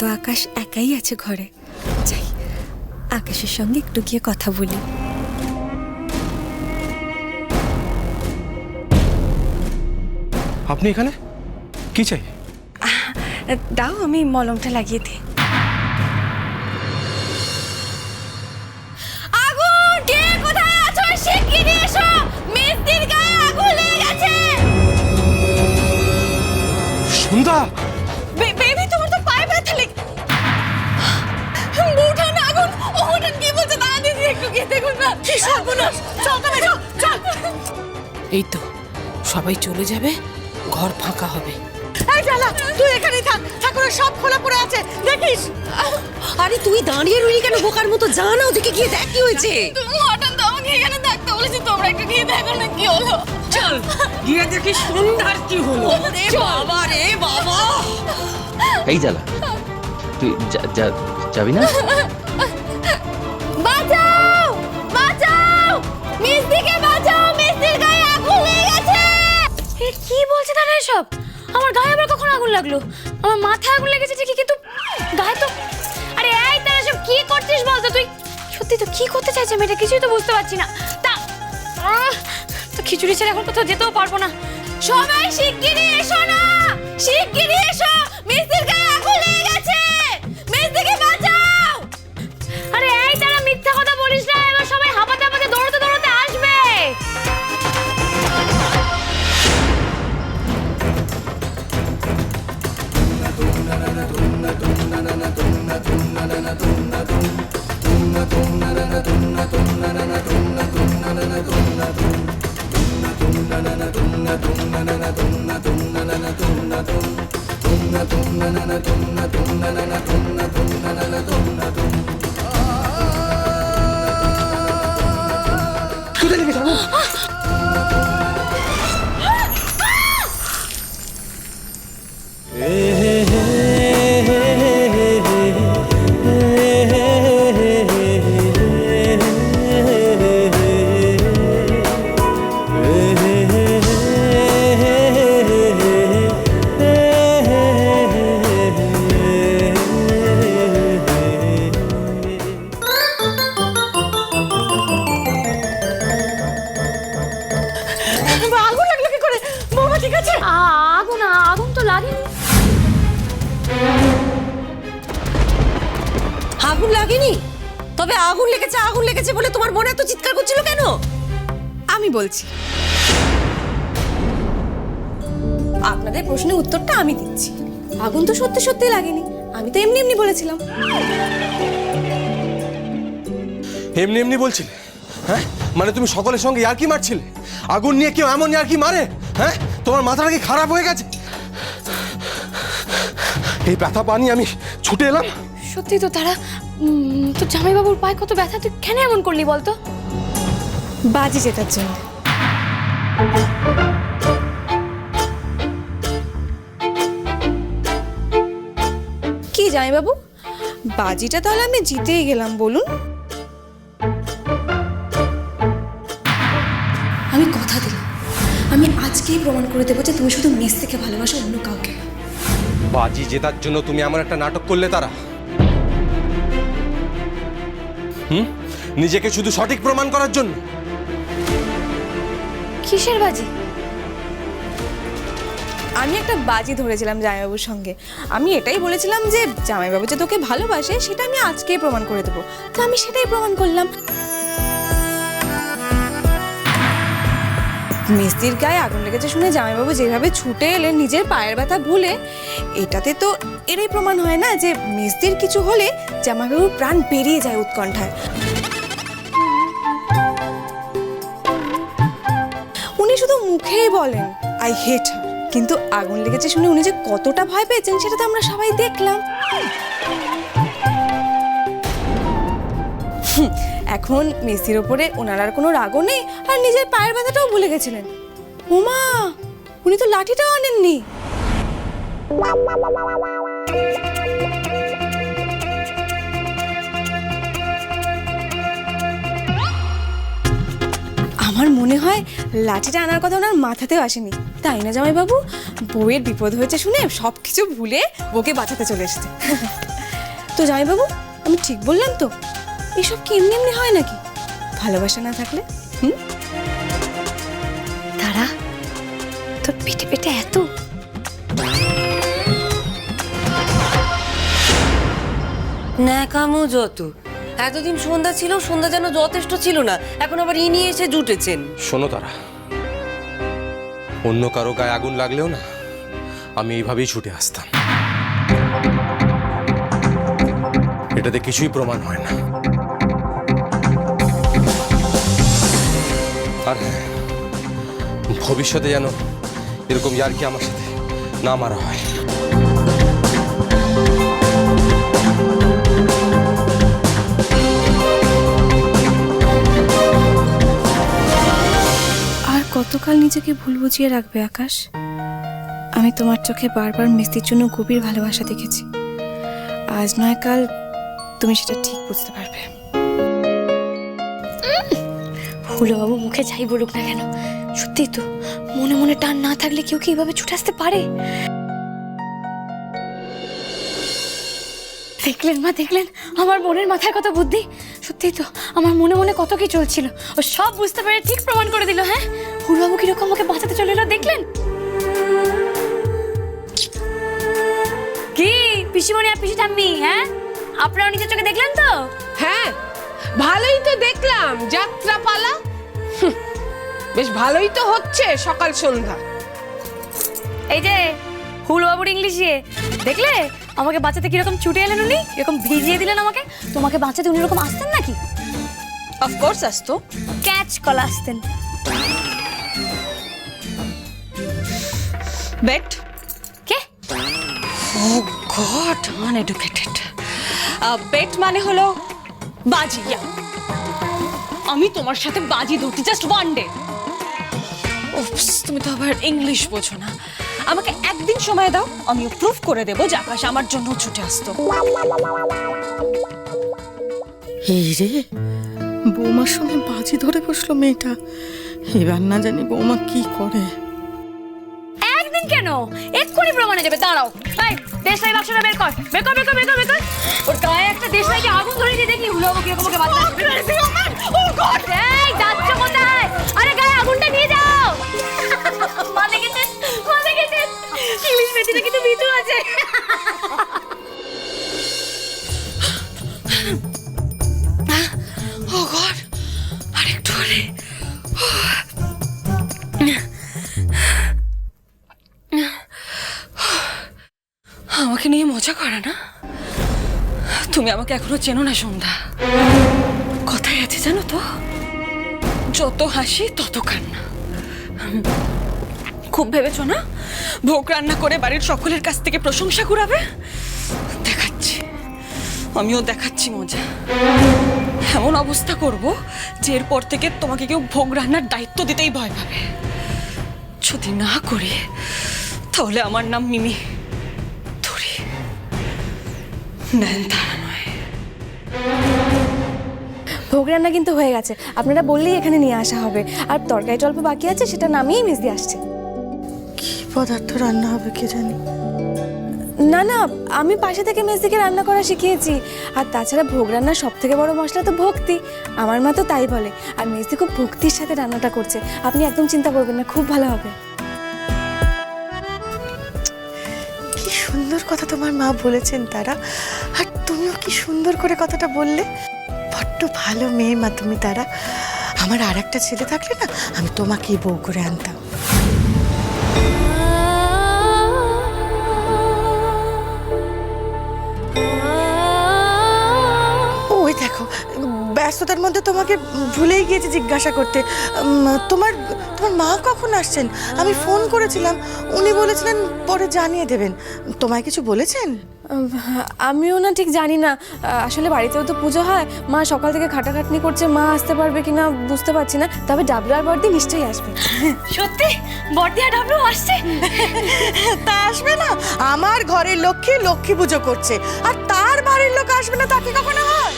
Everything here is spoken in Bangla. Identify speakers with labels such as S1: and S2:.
S1: তো আকাশ একাই আছে ঘরে। যাই আকাশের সঙ্গে একটু গিয়ে কথা বলি।
S2: আপনি এখানে? কি চাই?
S1: দাও আমি মলমটা লাগিয়ে দিই। আগুন!
S3: এই তো সবাই চলে যাবে ঘর ফাঁকা হবে।
S4: এই জালা তুই এখানেই থাক। ঠাকুরের সব খোলা পড়ে আছে দেখিস?
S5: আরে তুই দাঁড়িয়ে রইলি কেন? বোকার মতো যা না ওদিকে গিয়ে দেখ কি হয়েছে।
S1: তুমি হঠাৎ তো আমাকে এখানে থাকতে বলেছি তোমরা একটু গিয়ে দেখো না কি হলো।
S3: চল গিয়ে দেখি সন্ধ্যার কি হলো।
S5: রে বাবা রে বাবা।
S6: এই জ্বালা তুই যা- যা- যাবি না?
S1: মিস্ত্রিকে বাঁচাও গায়ে আগুন লেগে গেছে।
S7: এ, কি বলছে তারা এসব? আমার গায়ে আবার কখন আগুন লাগল? আমার মাথায় আগুন লেগেছে ঠিকই, কিন্তু গায়ে তো আরে, এই তারা সব কি করছিস বলতো তুই? সত্যি তো কি করতে চাইছে মেয়েটা? কিছুই তো বুঝতে পারছি না। তা তো খিচুড়ি ছেড়ে এখন কোথাও যেতেও পারব না।
S1: সবাই শিগগিরই এসো না! শিগগিরই এসো! মিস্ত্রির গায়ে
S2: কোথায় লেগেছে আগুন
S7: লাগেনি?
S5: তবে আগুন লেগেছে আগুন লেগেছে বলে তোমার মনে এত চিৎকার করছিল কেন?
S1: আমি বলছি। আপনাদের প্রশ্নের উত্তরটা আমি দিচ্ছি। আগুন তো সত্যি সত্যি লাগেনি। আমি তো এমনি এমনি বলেছিলাম।
S2: এমনি এমনি বলছিলে? হ্যাঁ? মানে তুমি সকলের সঙ্গে ইয়ার্কি মারছিলে? আগুন নিয়ে কেউ এমন ইয়ার্কি মারে? হ্যাঁ? তোমার মাথাটা কি খারাপ হয়ে গেছে? এই ব্যথা পানি আমি ছুটে এলাম।
S7: সত্যি তো তারা তোর জামাইবাবুর পায়ে কত ব্যথা তুই কেন এমন করলি বলতো?
S1: বাজি জেতার জন্য। কি জামাই বাবু বাজিটা তাহলে আমি জিতেই গেলাম বলুন। আমি কথা দিলাম। আমি আজকেই প্রমাণ করে দেবো যে তুমি শুধু মেস থেকে ভালোবাসো অন্য কাউকে
S2: বাজি জেতার জন্য তুমি আমার একটা নাটক করলে তারা? হুম? নিজেকে শুধু সঠিক প্রমাণ করার জন্য?
S7: কিসের বাজি?
S1: আমি একটা বাজি ধরেছিলাম জামাইবাবুর সঙ্গে। আমি এটাই বলেছিলাম যে, জামাইবাবু যে তোকে ভালোবাসে, সেটা আমি আজকেই প্রমাণ করে দেবো। তো আমি সেটাই প্রমাণ করলাম। মিস্ত্রির গায়ে আগুন লেগেছে শুনে জামাইবাবু যেভাবে ছুটে এলেন, নিজের পায়ের ব্যথা ভুলে, এটাতে তো এরই প্রমাণ হয় না যে মিস্ত্রির কিছু হলে জামাইবাবুর প্রাণ বেরিয়ে যায় উৎকণ্ঠায়। উনি শুধু মুখেই বলেন আই হেট কিন্তু আগুন লেগেছে শুনে উনি যে কতটা ভয় পেয়েছেন, সেটা তো আমরা সবাই দেখলাম। এখন মেসির ওপরে ওনার আর কোনো রাগও নেই, আর নিজের পায়ের ব্যথাটাও ভুলে গেছিলেন। উমা, উনি তো লাঠিটাও আনেননি। আমার মনে হয় লাঠিটা আনার কথা ওনার মাথাতেও আসেনি। তাই না, জামাইবাবু? বউয়ের বিপদ হয়েছে শুনে সব কিছু ভুলে বউকে বাঁচাতে চলে এসেছে। তো জামাইবাবু, আমি ঠিক বললাম তো? এসব কি এমনি এমনি হয় নাকি? ভালোবাসা না থাকলে? হুম?
S7: তারা তোর পেটে পেটে এত।
S5: ন্যাকামো যত। এতদিন সন্ধ্যা ছিল সন্ধ্যা যেন যথেষ্ট ছিল না। এখন আবার ইনি এসে জুটেছেন।
S2: শোনো তারা অন্য কারও গায়ে আগুন লাগলেও না আমি এইভাবেই ছুটে আসতাম। এটাতে কিছুই প্রমাণ হয় না। আর ভবিষ্যতে যেন এরকম ইয়ার্কি আমার সাথে না মারা হয়।
S1: আর কতকাল নিজেকে ভুল বুঝিয়ে রাখবে আকাশ? আমি তোমার চোখে বারবার মিস্তির জন্য গভীর ভালোবাসা দেখেছি। আজ নয় কাল তুমি সেটা ঠিক বুঝতে পারবে।
S7: হুলোবাবু মুখে যাই বলুক না কেন সত্যি তো মনে মনে টান না থাকলে কেউ কি এভাবে ছুটে আসতে পারে? দেখলেন মা দেখলেন আমার মনের মাথায় কত বুদ্ধি সত্যি তো আমার মনে মনে কত কি চলছিল ও সব বুঝতে পেরে ঠিক প্রমাণ করে দিল হ্যাঁ? হুলবাবু কীরকম আমাকে বাঁচাতে চলে এলো দেখলেন? কি পিসিমণি আর পিসি ঠাম্মি হ্যাঁ? আপনারা নিজের চোখে দেখলেন তো?
S3: হ্যাঁ ভালোই তো দেখলাম যাত্রা পালা হুঁ, বেশ ভালোই তো হচ্ছে সকাল সন্ধ্যা।
S7: এই যে হুলবাবুর ইংলিশে দেখলে? আমাকে বাঁচাতে কীরকম ছুটে এলেন উনি? এরকম ভিজিয়ে দিলেন আমাকে? তোমাকে বাঁচাতে উনি এরকম আসতেন নাকি?
S1: অফকোর্স আসতো।
S7: ক্যাচ কল আসতেন।
S4: বেট।
S7: কে?
S4: ও গড আনএডুকেটেড বেট মানে হলো বাজি ইয়া আমি তোমার সাথে বাজি ধরতে জাস্ট ওয়ান ডে ওপস তুমি তো আবার ইংলিশ বোঝো না। আমাকে একদিন সময় দাও আমি প্রুফ করে দেবো যে আকাশ আমার জন্য ছুটে আসতো।
S8: এই রে বৌমার সঙ্গে বাজি ধরে বসল মেয়েটা। এবার না জানি বৌমা কি করে।
S7: একদিন কেন? এক্ষুনি প্রমাণে যাবে দাঁড়াও। এই দেশলাই বাক্সটা বের কর। বের কর বের কর বের কর বের কর। ওর গায়ে একটা দেশলাইকে আগুন ধরে দিয়ে দেখি কীরকম ওকে ও গড এই যাচ্ছ কোথায়? আরে গায়ে আগুনটা নিয়ে
S4: আমাকে নিয়ে মজা করে না? তুমি আমাকে এখনও চেনো না সন্ধ্যা কথাই আছে জানো তো? যত হাসি তত কান্না। খুব ভেবেছো না? ভোগ রান্না করে বাড়ির সকলের কাছ থেকে প্রশংসা কুড়াবে? দেখাচ্ছি। আমিও দেখাচ্ছি মজা। এমন অবস্থা করব যে এরপর থেকে তোমাকে কেউ ভোগ রান্নার দায়িত্ব দিতেই ভয় পাবে। যদি না করি, তাহলে আমার নাম মিমি। ধরি। নয়নতারা নয়।
S1: ভোগ রান্না কিন্তু হয়ে গেছে। আপনারা বললেই এখানে নিয়ে আসা হবে। আর তরকারি অল্প বাকি আছে সেটা নামিয়েই মিস আসছে।
S8: কি পদার্থ রান্না হবে কে জানি?
S1: না না আমি পাশে থেকে মেসদিকে রান্না করা শিখিয়েছি। আর তাছাড়া ভোগ রান্নার সব থেকে বড় মশলা তো ভক্তি। আমার মা তো তাই বলে। আর মেসদি খুব ভক্তির সাথে রান্নাটা করছে। আপনি একদম চিন্তা করবেন না খুব ভালো হবে।
S8: কি সুন্দর কথা তোমার মা বলেছেন তারা। আর তুমিও কি সুন্দর করে কথাটা বললে। বড্ড ভালো মেয়ে মা তুমি তারা আমার আর একটা ছেলে থাকলে না, আমি তোমাকেই বউ করে আনতাম। ওই দেখো, ব্যস্ততার মধ্যে তোমাকে ভুলেই গিয়েছি জিজ্ঞাসা করতে। তোমার তোমার মা কখন আসছেন? আমি ফোন করেছিলাম, উনি বলেছিলেন পরে জানিয়ে দেবেন। তোমায় কিছু বলেছেন?
S1: আমিও না ঠিক জানি না। আসলে বাড়িতেও তো পুজো হয়। মা সকাল থেকে খাটাখাটনি করছে মা আসতে পারবে কিনা বুঝতে পারছি না। তবে ডাবলু আর বর্দি নিশ্চয়ই আসবে।
S7: সত্যি? বর্দি আর ডাবলু আসছে?
S8: তা আসবে না। আমার ঘরের লক্ষ্মী লক্ষ্মী পুজো করছে। আর তার বাড়ির লোক আসবে না তাকে কখনো হয়?